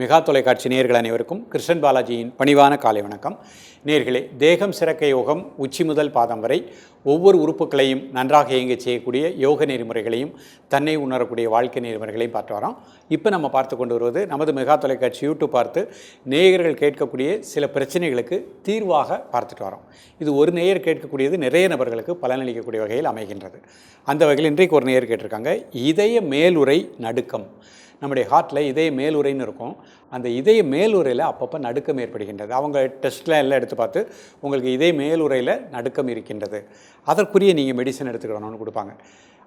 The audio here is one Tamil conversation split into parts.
மெகா தொலைக்காட்சி நேர்கள் அனைவருக்கும் கிருஷ்ணன் பாலாஜியின் பணிவான காலை வணக்கம். நேர்களே தேகம் சிறக்க யோகம் உச்சி முதல் பாதம் வரை ஒவ்வொரு உறுப்புகளையும் நன்றாக இயங்கச் செய்யக்கூடிய யோக நெறிமுறைகளையும் தன்னை உணரக்கூடிய வாழ்க்கை நெறிமுறைகளையும் பார்த்து வரோம். இப்போ நம்ம பார்த்து கொண்டு வருவது நமது மெகா தொலைக்காட்சி யூடியூப் பார்த்து நேயர்கள் கேட்கக்கூடிய சில பிரச்சனைகளுக்கு தீர்வாக பார்த்துட்டு வரோம். இது ஒரு நேயர் கேட்கக்கூடியது நிறைய நபர்களுக்கு பலனளிக்கக்கூடிய வகையில் அமைகின்றது. அந்த வகையில் இன்றைக்கு ஒரு நேயர் கேட்டிருக்காங்க இதய மேலுரை நடுக்கம். நம்முடைய ஹார்ட்டில் இதய மேலுரைன்னு இருக்கும். அந்த இதய மேலுரையில் அப்பப்போ நடுக்கம் ஏற்படுகின்றது. அவங்க டெஸ்ட்லாம் எல்லாம் எடுத்து பார்த்து உங்களுக்கு இதய மேலுரையில் நடுக்கம் இருக்கின்றது. அதற்குரிய நீங்கள் மெடிசன் எடுத்துக்கணும்னு கொடுப்பாங்க.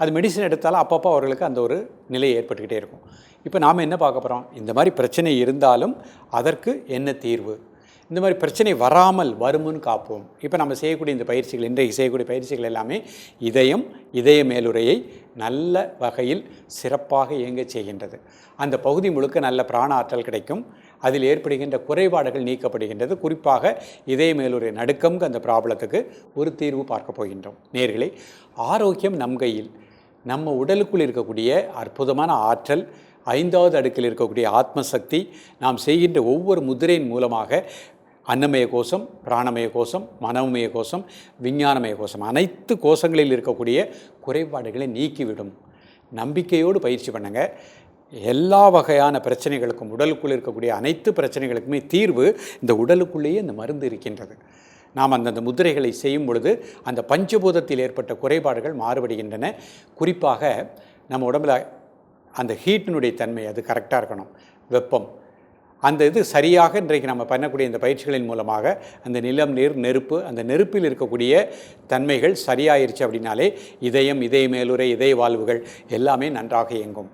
அது மெடிசன் எடுத்தாலும் அப்பப்போ அவர்களுக்கு அந்த ஒரு நிலை ஏற்பட்டுக்கிட்டே இருக்கும். இப்போ நாம் என்ன பார்க்க போகிறோம் இந்த மாதிரி பிரச்சனை இருந்தாலும் அதற்கு என்ன தீர்வு? இந்த மாதிரி பிரச்சனை வராமல் வருமுன் காப்போம். இப்போ நம்ம செய்யக்கூடிய இந்த பயிற்சிகள் இன்றைக்கு செய்யக்கூடிய பயிற்சிகள் எல்லாமே இதயம் இதய மேலுரையை நல்ல வகையில் சிறப்பாக இயங்கச் செய்கின்றது. அந்த பகுதி முழுக்க நல்ல பிராண ஆற்றல் கிடைக்கும். அதில் ஏற்படுகின்ற குறைபாடுகள் நீக்கப்படுகின்றது. குறிப்பாக இதய மேலுரை நடுக்கம்ங்க அந்த ப்ராப்ளத்துக்கு ஒரு தீர்வு பார்க்க போகின்றோம். நேர்களே ஆரோக்கியம் நம் கையில் நம்ம உடலுக்குள் இருக்கக்கூடிய அற்புதமான ஆற்றல் ஐந்தாவது அடுக்கில் இருக்கக்கூடிய ஆத்மசக்தி நாம் செய்கின்ற ஒவ்வொரு முதிரையின் மூலமாக அன்னமய கோஷம் பிராணமய கோஷம் மனோமய கோஷம் விஞ்ஞானமய கோஷம் அனைத்து கோஷங்களில் இருக்கக்கூடிய குறைபாடுகளை நீக்கிவிடும். நம்பிக்கையோடு பயிற்சி பண்ணுங்க. எல்லா வகையான பிரச்சனைகளுக்கும் உடலுக்குள் இருக்கக்கூடிய அனைத்து பிரச்சனைகளுக்குமே தீர்வு இந்த உடலுக்குள்ளேயே இந்த மருந்து இருக்கின்றது. நாம் அந்தந்த முதிரைகளை செய்யும் பொழுது அந்த பஞ்சபூதத்தில் ஏற்பட்ட குறைபாடுகள் மாறுபடுகின்றன. குறிப்பாக நம்ம உடம்புல அந்த ஹீட்டினுடைய தன்மை அது கரெக்டாக இருக்கணும். வெப்பம் அந்த இது சரியாக இன்றைக்கு நம்ம பண்ணக்கூடிய இந்த பயிற்சிகளின் மூலமாக அந்த நிலம் நீர் நெருப்பு அந்த நெருப்பில் இருக்கக்கூடிய தன்மைகள் சரியாயிருச்சு அப்படின்னாலே இதயம் இதய மேலுரை இதய வாழ்வுகள் எல்லாமே நன்றாக இயங்கும்.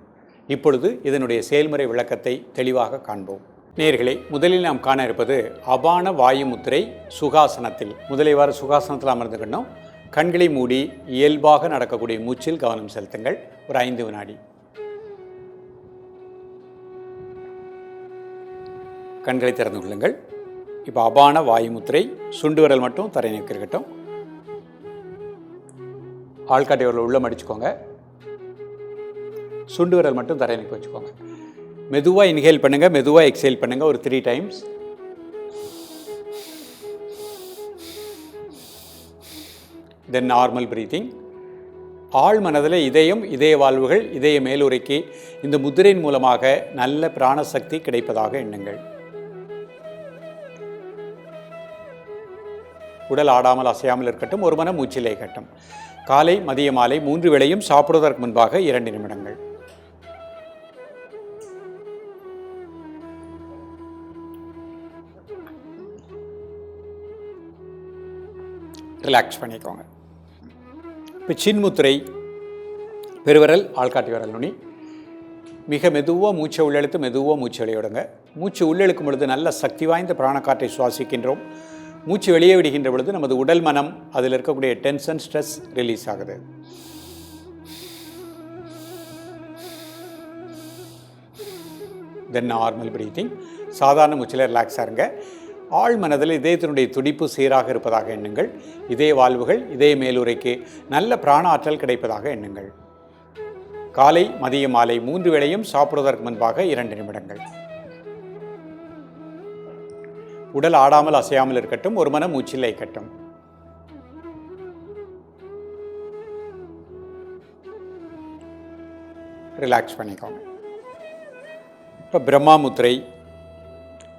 இப்பொழுது இதனுடைய செயல்முறை விளக்கத்தை தெளிவாக காண்போம். நேர்களை முதலில் நாம் காண இருப்பது அபான வாயு முத்திரை சுகாசனத்தில். முதலிவாறு சுகாசனத்தில் அமர்ந்துக்கணும் கண்களை மூடி இயல்பாக நடக்கக்கூடிய மூச்சில் கவனம் செலுத்துங்கள். ஒரு ஐந்து வினாடி. கண்களை திறந்து கொள்ளுங்கள். இப்போ அபான வாயுமுத்திரை சுண்டு விரல் மட்டும் தரை நிற்க இருக்கட்டும். ஆள்காட்டி விரல் உள்ள மடிச்சுக்கோங்க. சுண்டு விரல் மட்டும் தரை நிற்க வச்சுக்கோங்க. மெதுவாக இன்ஹேல் பண்ணுங்கள் மெதுவாக எக்ஸேல் பண்ணுங்கள் ஒரு three times then normal breathing ஆழ் மனதில் இதயம் இதய வாழ்வுகள் இதய மேலுரைக்கு இந்த முதிரையின் மூலமாக நல்ல பிராணசக்தி கிடைப்பதாக எண்ணுங்கள். உடல் ஆடாமல் அசையாமல் இருக்கட்டும் ஒரு மன மூச்சிலே கட்டும் காலை மதிய மாலை மூன்று வேளையும் சாப்பிடுவதற்கு முன்பாக இரண்டு நிமிடங்கள். ரிலாக்ஸ் பண்ணிக்கோங்க. இப்போ சின்முத்திரை பெருவிரல் ஆள்காட்டி விரல் நுனி. மிக மெதுவாக மூச்சை உள்ளெழுத்து மெதுவாக மூச்சு வெளியிடுங்க மூச்சு உள்ளெழுக்கும் பொழுது நல்ல சக்தி வாய்ந்த பிராணக்காற்றை சுவாசிக்கின்றோம். மூச்சு வெளியே விடுகின்ற பொழுது நமது உடல் மனம் அதில் இருக்கக்கூடிய டென்ஷன் ஸ்ட்ரெஸ் ரிலீஸ் ஆகுது. தென் நார்மல் பிரீத்திங் சாதாரண மூச்சில் ரிலாக்ஸாக இருங்க. ஆழ் மனதில் இதயத்தினுடைய துடிப்பு சீராக இருப்பதாக எண்ணுங்கள். இதய வாழ்வுகள் இதய மேலுரைக்கு நல்ல பிராண ஆற்றல் கிடைப்பதாக எண்ணுங்கள். காலை மதிய மாலை மூன்று வேளையும் சாப்பிடுவதற்கு முன்பாக இரண்டு நிமிடங்கள். உடல் ஆடாமல் அசையாமல் இருக்கட்டும் ஒரு மனம் மூச்சில் இருக்கட்டும் ரிலாக்ஸ் பண்ணிக்கோங்க. இப்போ பிரம்மா முத்திரை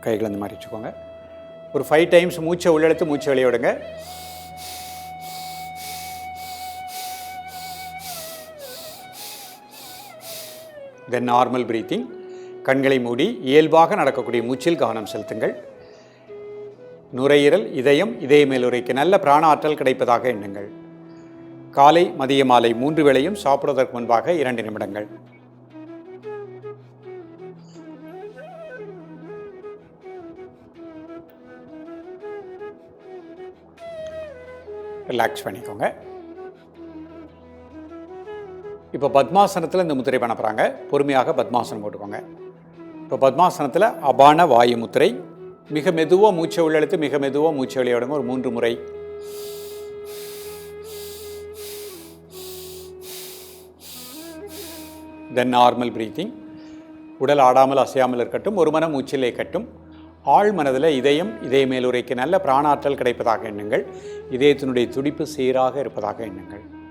கைகள் அந்த மாதிரி வச்சுக்கோங்க. ஒரு ஃபைவ் டைம்ஸ் மூச்சை உள்ளெடுத்து மூச்சை வெளியே விடுங்க. தென் நார்மல் பிரீத்திங் கண்களை மூடி இயல்பாக நடக்கக்கூடிய மூச்சில் கவனம் செலுத்துங்கள். நுரையீரல் இதயம் இதய மேலுரைக்கு நல்ல பிராண ஆற்றல் கிடைப்பதாக எண்ணுங்கள். காலை மதிய மாலை மூன்று வேளையும் சாப்பிடுவதற்கு முன்பாக இரண்டு நிமிடங்கள். ரிலாக்ஸ் பண்ணிக்கோங்க. இப்போ பத்மாசனத்தில் இந்த முத்திரை பண்ண போகிறாங்க பொறுமையாக பத்மாசனம் போட்டுக்கோங்க. இப்போ பத்மாசனத்தில் அபான வாயு முத்திரை மிக மெதுவாக மூச்சை உள்ளெழுத்து மிக மெதுவாக மூச்சை வெளியாடுங்க ஒரு மூன்று முறை. தென் நார்மல் ப்ரீத்திங் உடல் ஆடாமல் அசையாமல் இருக்கட்டும். ஒரு மனம் மூச்சிலே கட்டும் ஆழ் மனதில் இதயம் இதய மேலுரைக்கு நல்ல பிராணாற்றல் கிடைப்பதாக எண்ணுங்கள். இதயத்தினுடைய துடிப்பு சீராக இருப்பதாக எண்ணுங்கள்.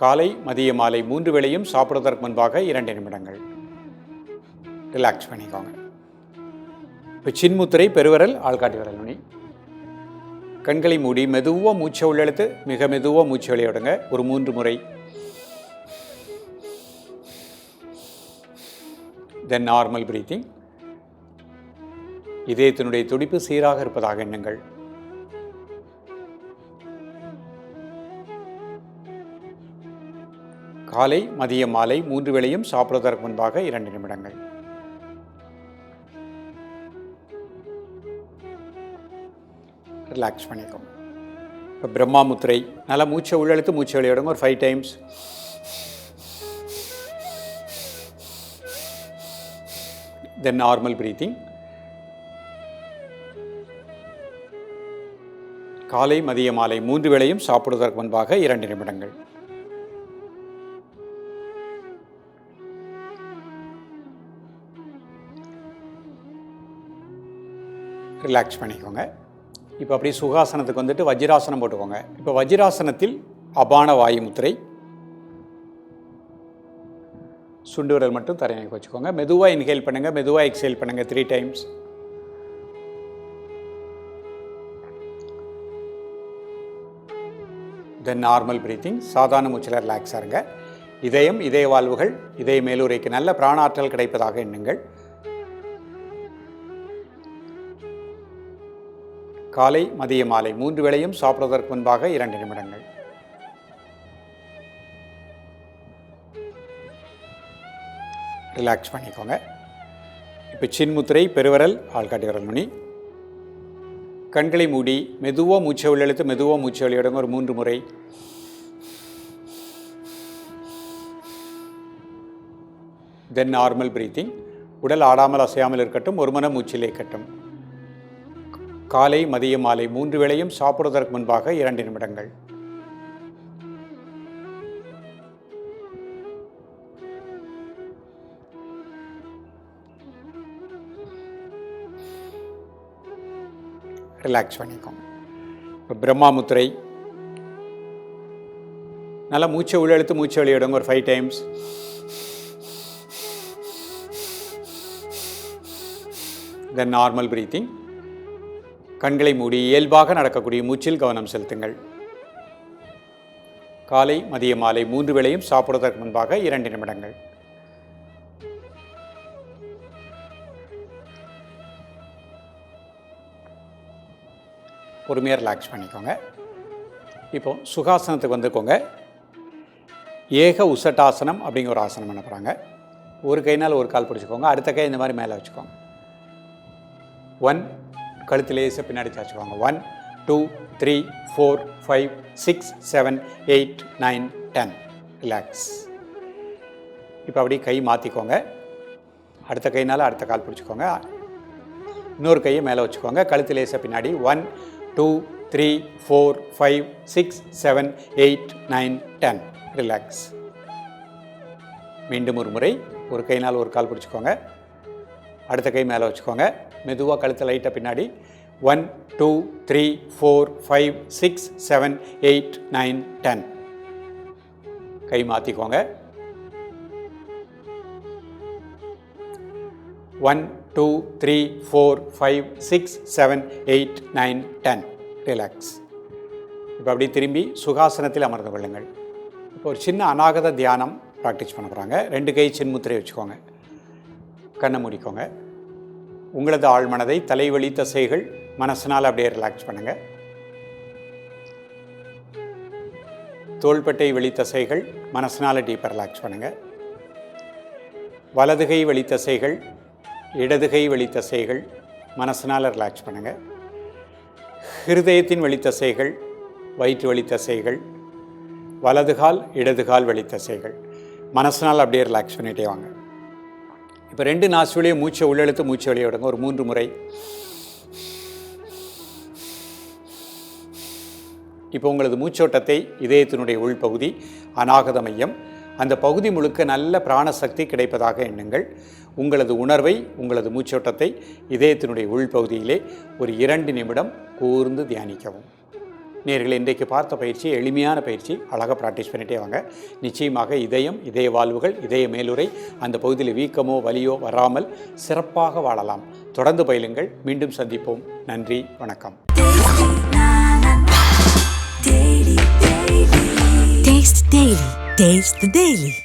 காலை மதிய மாலை மூன்று வேளையும் சாப்பிடுவதற்கு முன்பாக இரண்டு நிமிடங்கள். ரிலாக்ஸ் பண்ணிக்கோங்க. இப்போ சின்முத்திரை பெருவரல் ஆள்காட்டி விரல் நுனி. கண்களை மூடி மெதுவாக மூச்சை உள்ளெழுத்து மிக மெதுவாக மூச்சு விளையாடுங்க. ஒரு மூன்று முறை. தென் நார்மல் பிரீத்திங் இதயத்தினுடைய துடிப்பு சீராக இருப்பதாக எண்ணுங்கள். காலை மதிய மாலை மூன்று வேளையும் சாப்பிடுவதற்கு முன்பாக இரண்டு நிமிடங்கள். ரிலாக்ஸ் பண்ணிக்கோங்க. இப்போ பிரம்மா முத்திரை நல்லா மூச்சை உள்ளெழுத்து மூச்சை வெளியிடுங்க ஒரு five times then normal breathing காலை மதிய மாலை மூன்று வேளையும் சாப்பிடுவதற்கு முன்பாக இரண்டு நிமிடங்கள். ரிலாக்ஸ் பண்ணிக்கோங்க. இப்போ அப்படியே சுகாசனத்துக்கு வந்துட்டு வஜ்ராசனம் போட்டுக்கோங்க. இப்போ வஜ்ராசனத்தில் அபான வாயு முத்திரை. சுண்டு விரல் மட்டும் தரையணைக்கு வச்சுக்கோங்க. மெதுவாக இன்ஹேல் பண்ணுங்கள் மெதுவாக எக்ஸேல் பண்ணுங்கள் three times then normal breathing சாதாரண மூச்சில் ரிலாக்ஸாக இருங்க. இதயம் இதய வாழ்வுகள் இதய மேலுரைக்கு நல்ல பிராணாற்றல் கிடைப்பதாக எண்ணுங்கள். காலை மதிய மாலை மூன்று வேளையும் சாப்பிடுவதற்கு முன்பாக இரண்டு நிமிடங்கள். ரிலாக்ஸ் பண்ணிக்கோங்க. இப்போ சின்முத்திரை பெருவரல் ஆள்காட்டி விரல் கண்களை மூடி மெதுவாக மூச்சை உள்ளெழுத்து மெதுவாக மூச்சை வெளியிடுங்க. ஒரு மூன்று முறை. தென் நார்மல் பிரீத்திங் உடல் ஆடாமல் அசையாமல் இருக்கட்டும் ஒரு மன மூச்சிலே கட்டும் காலை மதியம் மாலை மூன்று வேளையும் சாப்பிடுவதற்கு முன்பாக இரண்டு நிமிடங்கள். ரிலாக்ஸ் பண்ணிக்கோங்க. இப்போ பிரம்மா முத்திரை. நல்லா மூச்சை உள்ளெழுத்து மூச்சை வெளியிடுங்க ஒரு five times then normal breathing கண்களை மூடி இயல்பாக நடக்கக்கூடிய மூச்சில் கவனம் செலுத்துங்கள். காலை மதிய மாலை மூன்று வேளையும் சாப்பிடுவதற்கு முன்பாக இரண்டு நிமிடங்கள். பொறுமையாக ரிலாக்ஸ் பண்ணிக்கோங்க. இப்போ சுகாசனத்துக்கு வந்துக்கோங்க. ஏக உசட்டாசனம் அப்படிங்கிற ஒரு ஆசனம் பண்ண போகிறாங்க ஒரு கைனால் ஒரு கால் பிடிச்சிக்கோங்க. அடுத்த கை இந்த மாதிரி மேலே வச்சுக்கோங்க. ஒன் கழுத்து லேசாக பின்னாடி சாச்சுக்கோங்க one two three four five six seven eight nine ten relax இப்போ அப்படியே கை மாற்றிக்கோங்க அடுத்த கைனால் அடுத்த கால் பிடிச்சிக்கோங்க. இன்னொரு கையை மேலே வச்சுக்கோங்க. கழுத்து லேசாக பின்னாடி. One two three four five six seven eight nine ten relax மீண்டும் ஒரு முறை. ஒரு கைனால் ஒரு கால் பிடிச்சிக்கோங்க. அடுத்த கை மேலே வச்சுக்கோங்க. மெதுவாக கழுத்தை லைட்டாக பின்னாடி. One two three four five six seven eight nine ten கை மாற்றிக்கோங்க one two three four five six seven eight nine ten relax இப்போ அப்படி திரும்பி சுகாசனத்தில் அமர்ந்து கொள்ளுங்கள். இப்போ ஒரு சின்ன அநாகத தியானம் ப்ராக்டிஸ் பண்ண போகிறாங்க ரெண்டு கை சின்முத்திரை வச்சுக்கோங்க. கண்ணை மூடிக்கோங்க. உங்களது ஆழ்மனதை தலைவலி தசைகள் மனசனால் அப்படியே ரிலாக்ஸ் பண்ணுங்கள் தோள்பட்டை வெளி தசைகள் மனசனால் டீப்பாக ரிலாக்ஸ் பண்ணுங்கள் வலதுகை வெளி தசைகள் இடதுகை வெளி தசைகள் மனசனால் ரிலாக்ஸ் பண்ணுங்கள் ஹிருதயத்தின் வெளி தசைகள் வயிற்று வலி தசைகள் வலதுகால் இடதுகால் வெளி தசைகள் மனசனால் அப்படியே ரிலாக்ஸ் பண்ணிகிட்டே வாங்க. இப்போ ரெண்டு நாசுலையும் மூச்சை உள்ளெழுத்து மூச்சை வெளியே விடுங்க. ஒரு மூன்று முறை. இப்போ உங்களது மூச்சோட்டத்தை இதயத்தினுடைய உள்பகுதி அநாகத மையம். அந்த பகுதி முழுக்க நல்ல பிராணசக்தி கிடைப்பதாக எண்ணுங்கள். உங்களது உணர்வை உங்களது மூச்சோட்டத்தை இதயத்தினுடைய உள்பகுதியிலே ஒரு இரண்டு நிமிடம் கூர்ந்து தியானிக்கவும். நேர்கள் இன்றைக்கு பார்த்த பயிற்சி எளிமையான பயிற்சி. அழகாக ப்ராக்டிஸ் பண்ணிட்டே வாங்க. நிச்சயமாக இதயம் இதய வாழ்வுகள் இதய மேலுரை அந்த பகுதியில் வீக்கமோ வலியோ வராமல் சிறப்பாக வாழலாம். தொடர்ந்து பயிலுங்கள். மீண்டும் சந்திப்போம். நன்றி வணக்கம். Taste Daily. Taste the Daily.